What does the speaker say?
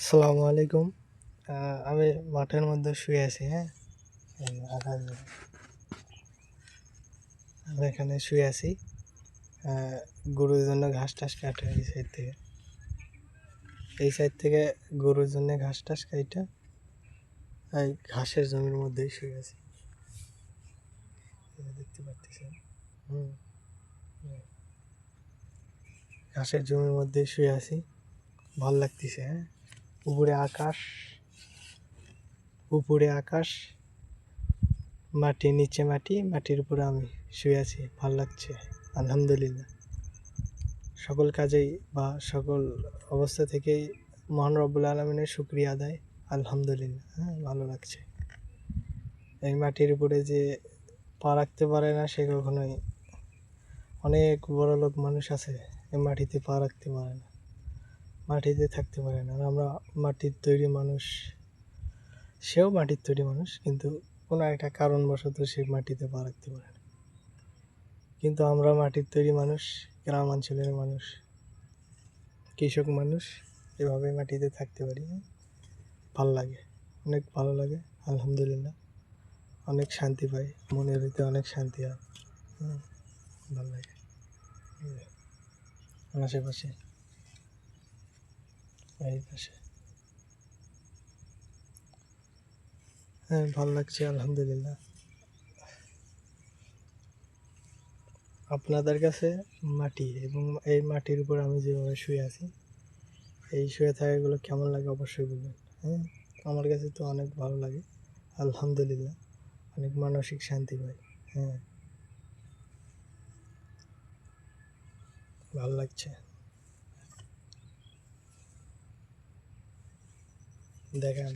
আসসালামু আলাইকুম। আমি মাঠের মধ্যে শুয়ে আছি হ্যাঁ? আমি এখানে শুয়ে আছি। গরুর জন্য ঘাস টাস কাটে এই সাইড থেকে। এই সাইড থেকে গরুর জন্য ঘাস টাস কাইটা এই ঘাসের জমির মধ্যেই শুয়ে আছি। দেখতে পাচ্ছেন, হুম। ঘাসের জমির মধ্যেই শুয়ে আছি। ভালো লাগতেছে হ্যাঁ? উপরে আকাশ উপরে আকাশ মাটি নিচে মাটি, মাটির উপরে আমি শুয়ে আছি, ভালো লাগছে, আলহামদুলিল্লাহ। সকল কাজেই বা সকল অবস্থা থেকেই মহান রব্বুল আলমিনের শুক্রিয়া আদায়, আলহামদুলিল্লাহ হ্যাঁ ভালো লাগছে। এই মাটির উপরে যে পা রাখতে পারে না, সে কখনোই অনেক বড় লোক মানুষ আছে, এই মাটিতে পা রাখতে পারে না। মাটিতে থাকতে পারে না। আমরা মাটির তৈরি মানুষ, সেও মাটির তৈরি মানুষ, কিন্তু কোনো একটা কারণবশত সে মাটিতে পা রাখতে পারে না। কিন্তু আমরা মাটির তৈরি মানুষ, গ্রামাঞ্চলের মানুষ, কৃষক মানুষ, এভাবে মাটিতে থাকতে পারি ভালো লাগে, অনেক ভালো লাগে, আলহামদুলিল্লাহ। অনেক শান্তি পাই, মনের ভিতরে অনেক শান্তি হয়। ভালো লাগে। আশেপাশে। পাশে। হ্যাঁ ভালো লাগছে, আলহামদুলিল্লাহ। আপনাদের কাছে মাটি এবং এই মাটির উপর আমি যেভাবে শুয়ে আছি, এই শুয়ে থাকাগুলো কেমন লাগে অবশ্যই বলবেন। হ্যাঁ আমার কাছে তো অনেক ভালো লাগে, আলহামদুলিল্লাহ। অনেক মানসিক শান্তি পাই হ্যাঁ। ভালো লাগছে। দেখেন